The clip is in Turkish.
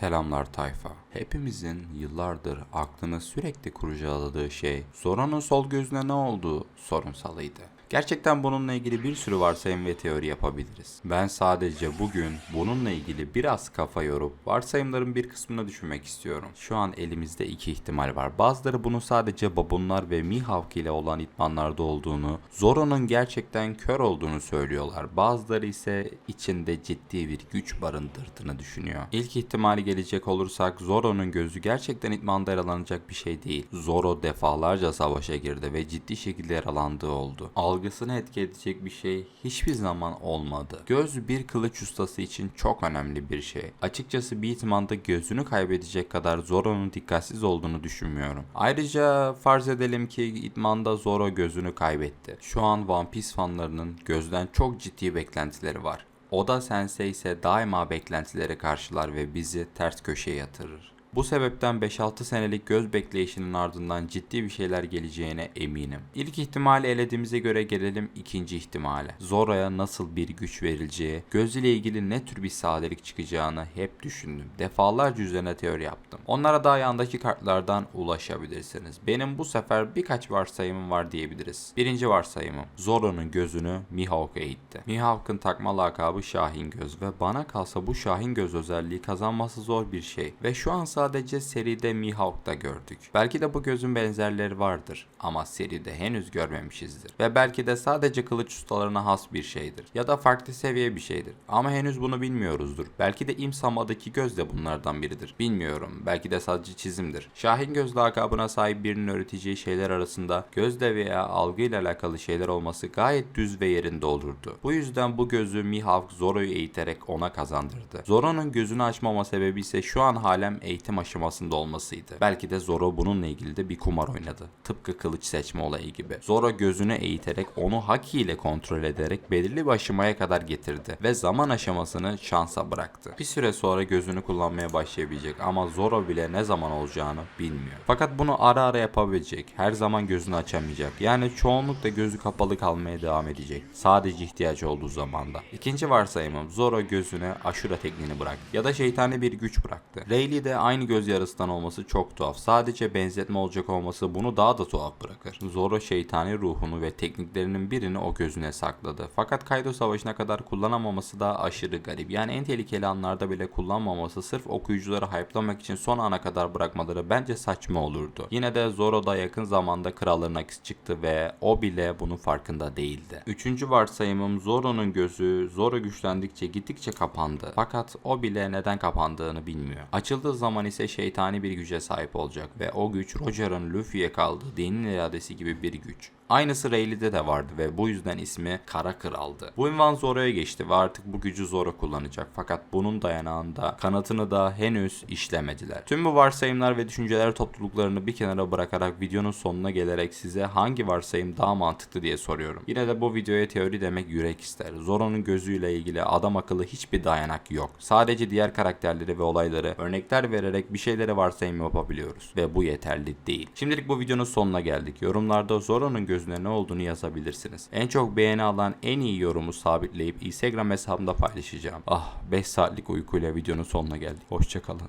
Selamlar tayfa. Hepimizin yıllardır aklını sürekli kurcaladığı şey Zora'nın sol gözüne ne olduğu sorunsalıydı. Gerçekten bununla ilgili bir sürü varsayım ve teori yapabiliriz. Ben sadece bugün bununla ilgili biraz kafa yorup varsayımların bir kısmını düşünmek istiyorum. Şu an elimizde iki ihtimal var. Bazıları bunun sadece babunlar ve Mihawk ile olan itmanlarda olduğunu, Zoro'nun gerçekten kör olduğunu söylüyorlar. Bazıları ise içinde ciddi bir güç barındırdığını düşünüyor. İlk ihtimali gelecek olursak Zoro'nun gözü gerçekten itmanda yaralanacak bir şey değil. Zoro defalarca savaşa girdi ve ciddi şekilde yaralandığı oldu. Algısını etki edecek bir şey hiçbir zaman olmadı. Göz bir kılıç ustası için çok önemli bir şey. Açıkçası bir itmanda gözünü kaybedecek kadar Zoro'nun dikkatsiz olduğunu düşünmüyorum. Ayrıca farz edelim ki itmanda Zoro gözünü kaybetti. Şu an One Piece fanlarının gözden çok ciddi beklentileri var. Oda Sensei ise daima beklentileri karşılar ve bizi ters köşeye yatırır. Bu sebepten 5-6 senelik göz bekleyişinin ardından ciddi bir şeyler geleceğine eminim. İlk ihtimali elediğimize göre gelelim ikinci ihtimale. Zora'ya nasıl bir güç verileceği, göz ile ilgili ne tür bir sadelik çıkacağını hep düşündüm. Defalarca üzerine teori yaptım. Onlara da yandaki kartlardan ulaşabilirsiniz. Benim bu sefer birkaç varsayımım var diyebiliriz. Birinci varsayımım. Zoro'nun gözünü Mihawk'a eğitti. Mihawk'ın takma lakabı Şahin Göz ve bana kalsa bu Şahin Göz özelliği kazanması zor bir şey. Ve şu an sadece seride Mihawk'ta gördük. Belki de bu gözün benzerleri vardır ama seride henüz görmemişizdir. Ve belki de sadece kılıç ustalarına has bir şeydir. Ya da farklı seviye bir şeydir. Ama henüz bunu bilmiyoruzdur. Belki de İmsama'daki göz de bunlardan biridir. Bilmiyorum. Belki de sadece çizimdir. Şahin göz lakabına sahip birinin öğreteceği şeyler arasında gözle veya algıyla alakalı şeyler olması gayet düz ve yerinde olurdu. Bu yüzden bu gözü Mihawk Zoro'yu eğiterek ona kazandırdı. Zoro'nun gözünü açmama sebebi ise şu an halen eğitim aşamasında olmasıydı. Belki de Zoro bununla ilgili de bir kumar oynadı. Tıpkı kılıç seçme olayı gibi. Zoro gözünü eğiterek onu haki ile kontrol ederek belirli bir aşamaya kadar getirdi ve zaman aşamasını şansa bıraktı. Bir süre sonra gözünü kullanmaya başlayabilecek ama Zoro bile ne zaman olacağını bilmiyor. Fakat bunu ara ara yapabilecek. Her zaman gözünü açamayacak. Yani çoğunlukla gözü kapalı kalmaya devam edecek. Sadece ihtiyacı olduğu zamanda. İkinci varsayımım Zoro gözüne aşura tekniğini bıraktı. Ya da şeytani bir güç bıraktı. Rayleigh de aynı göz yarısından olması çok tuhaf. Sadece benzetme olacak olması bunu daha da tuhaf bırakır. Zoro şeytani ruhunu ve tekniklerinin birini o gözüne sakladı. Fakat Kaido savaşına kadar kullanamaması da aşırı garip. Yani en tehlikeli anlarda bile kullanmaması sırf okuyucuları hype'lamak için son ana kadar bırakmaları bence saçma olurdu. Yine de Zoro da yakın zamanda kralların akisi çıktı ve o bile bunun farkında değildi. Üçüncü varsayımım Zoro'nun gözü Zoro güçlendikçe gittikçe kapandı. Fakat o bile neden kapandığını bilmiyor. Açıldığı zaman ise şeytani bir güce sahip olacak ve o güç Roger'ın Luffy'ye kaldığı dinin iradesi gibi bir güç. Aynısı Rayleigh'de de vardı ve bu yüzden ismi Kara Kral'dı. Bu ünvan Zoro'ya geçti ve artık bu gücü Zoro kullanacak. Fakat bunun dayanağında kanatını da henüz işlemediler. Tüm bu varsayımlar ve düşünceler topluluklarını bir kenara bırakarak videonun sonuna gelerek size hangi varsayım daha mantıklı diye soruyorum. Yine de bu videoya teori demek yürek ister. Zoro'nun gözüyle ilgili adam akıllı hiçbir dayanak yok. Sadece diğer karakterleri ve olayları örnekler vererek bir şeylere varsayım yapabiliyoruz. Ve bu yeterli değil. Şimdilik bu videonun sonuna geldik. Yorumlarda Zoro'nun gözüne ne olduğunu yazabilirsiniz. En çok beğeni alan en iyi yorumu sabitleyip Instagram hesabımda paylaşacağım. Ah 5 saatlik uykuyla videonun sonuna geldik. Hoşçakalın.